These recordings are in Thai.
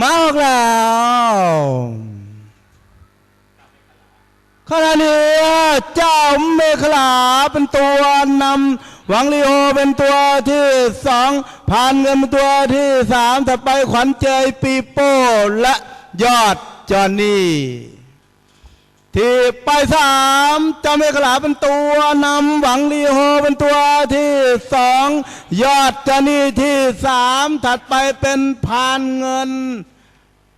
มาออกแล้วขณะนี้เจ้าเมฆลาเป็นตัวนำหวังลีโอเป็นตัวที่สองผ่านเงินเป็นตัวที่สามถัดไปขวัญเจยปีโป้และยอดจอนนี่ ที่ไปสามจ้าเมฆลาเป็นตัวนำหวังลีโฮเป็นตัวที่สองยอดจนีที่สามถัดไปเป็นพานเงิน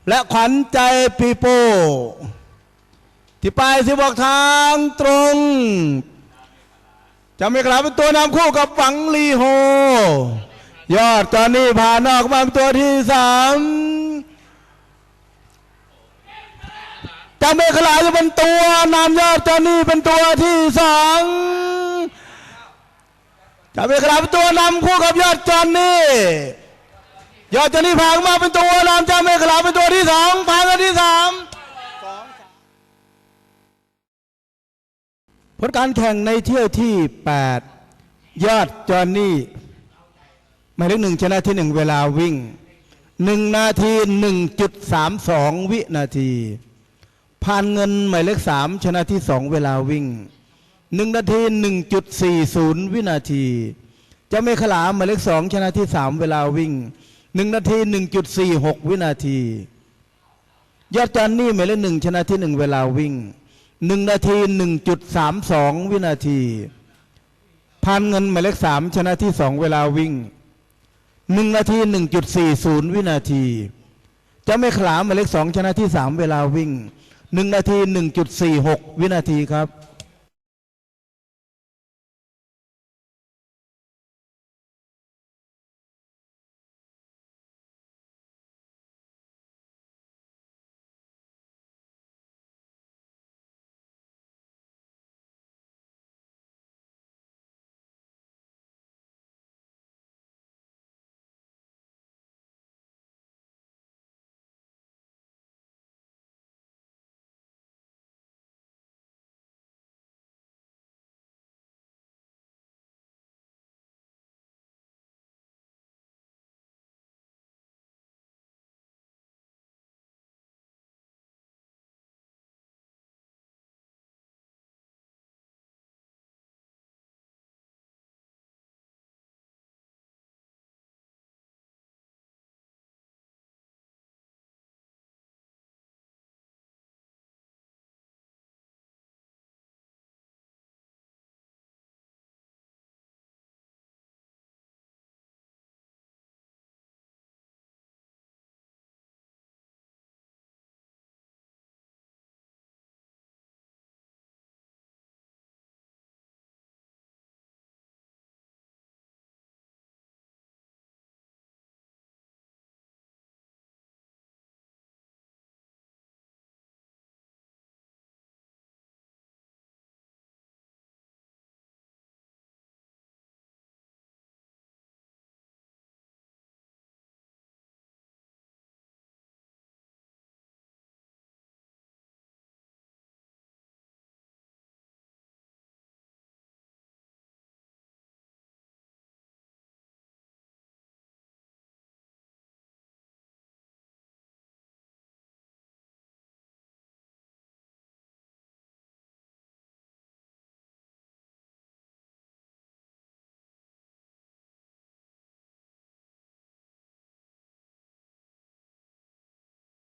และขวัญใจปีโป้ที่ไปสิบอกทางตรงจ้าเมฆลาเป็นตัวนำคู่กับหวังลีโฮ ยอดจานี่ผ่านอกมาเป็นตัวที่สาม จาเมฆลาจะเป็นตัวนำยอดจานี่เป็นตัวที่สองจาเมฆลาเป็นตัวนำคู่กับยอดจอนนี่ยอดจอนนี่ผ่านมาเป็นตัวนำจาเมฆลาเป็นตัวที่สองผ่านมาที่สามผลการแข่งในเที่ยวที่ 8 ยอดจอนนี่หมายเลขหนึ่งชนะที่หนึ่งเวลาวิ่งหนึ่งนาทีหนึ่งจุดสามสองวินาที ผ่านเงินหมายเลขสามชนะที่สองเวลาวิ่งหนึ่งนาทีหนึ่งจุดสี่ศูนย์วินาทีเจ้าเมฆลาหมายเลขสองชนะที่สามเวลาวิ่งหนึ่งนาทีหนึ่งจุดสี่หกวินาที ยอดจันนี่หมายเลขหนึ่งชนะที่หนึ่งเวลาวิ่งหนึ่งนาทีหนึ่งจุดสามสองวินาทีผ่านเงินหมายเลขสามชนะที่สองเวลาวิ่งหนึ่งนาทีหนึ่งจุดสี่ศูนย์วินาทีเจ้าเมฆลาหมายเลขสองชนะที่สามเวลาวิ่ง หนึ่งนาทีหนึ่งจุดสี่หกวินาทีครับ